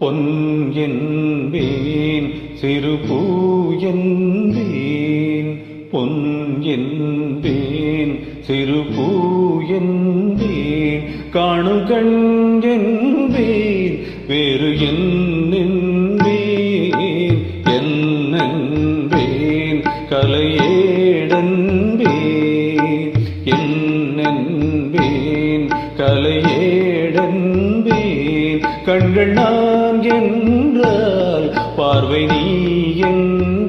பொன் என்பேன் சிறு பூ என்பேன் பொன் என்பேன் சிறு பூ என்பேன் காணும் என்பேன் வேறு என்பேன் என்னென்பேன் கலையேடன்பேன் என்னென்பேன் கலையேடன்பேன் கண்கள் நான் என்றால் பார்வை நீ என்பேன்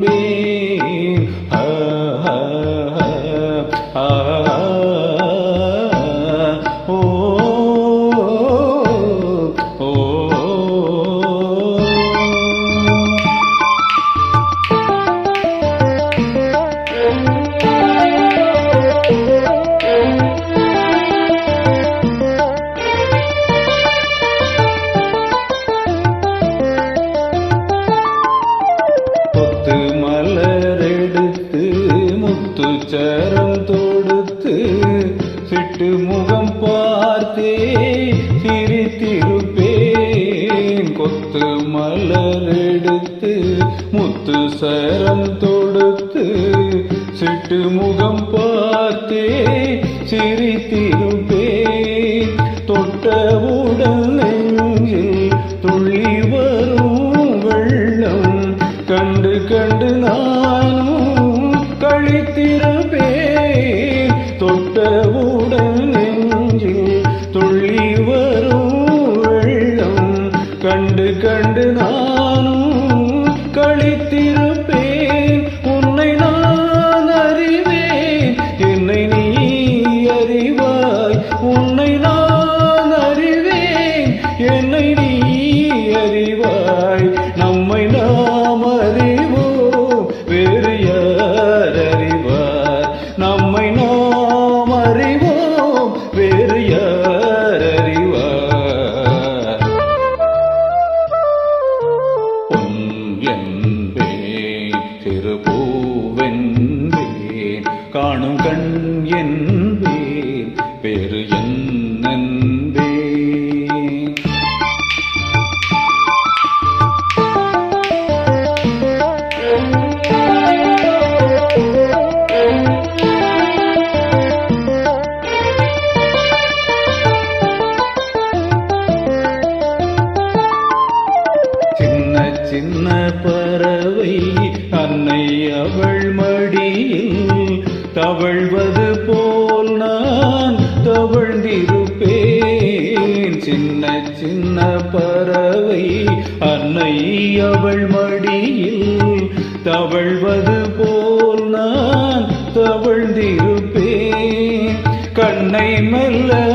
மலரெடுத்து முத்து சரம் தொடுத்து சிட்டு முகம் பார்த்தே சிரித்திருப்பேன். கொத்து மலரெடுத்து முத்து சரம் தொடுத்து சிட்டு முகம் பார்த்தே சிரித்திருப்பேன். தொட்டவுடன் நெஞ்சில் துள்ளி கண்டு கண்டு நானும் கழித்திருப்பேன். தொட்டவுடன் நெஞ்சில் துள்ளி வரும் வெள்ளம். கண்டு கண்டு நானும் கழித்திருப்பேன். உன்னை நான் அறிவேன். என்னை நீ அறிவாய். உன்னை நான் அறிவேன். என்னை நீ அறிவாய். காணும் கண் என்பே வேறு என்னன்பேன் சின்ன பறவை அன்னை அவள் மடியில் தவழ்வது போல் நான் தவழ்ந்திருப்பேன். சின்ன சின்ன பறவை அன்னை அவள் மடியில் தவழ்வது போல் நான் தவழ்ந்திருப்பேன். கண்ணை மெல்ல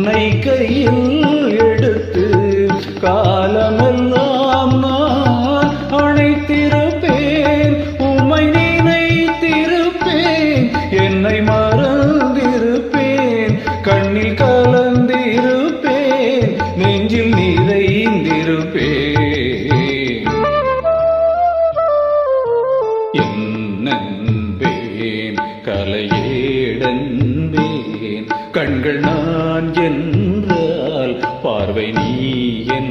உன்னை கையில் எடுத்து காலமெல்லாம் நான் அணைத்திருப்பேன். உம்மை நினைத்திருப்பேன். என்னை மறந்திருப்பேன். கண்ணில் கலந்திருப்பேன். நெஞ்சில் நிறைந்திருப்பேன். என்னன்பேன் கலையேடன்பேன். கண்கள் நான் பார்வை நீ என்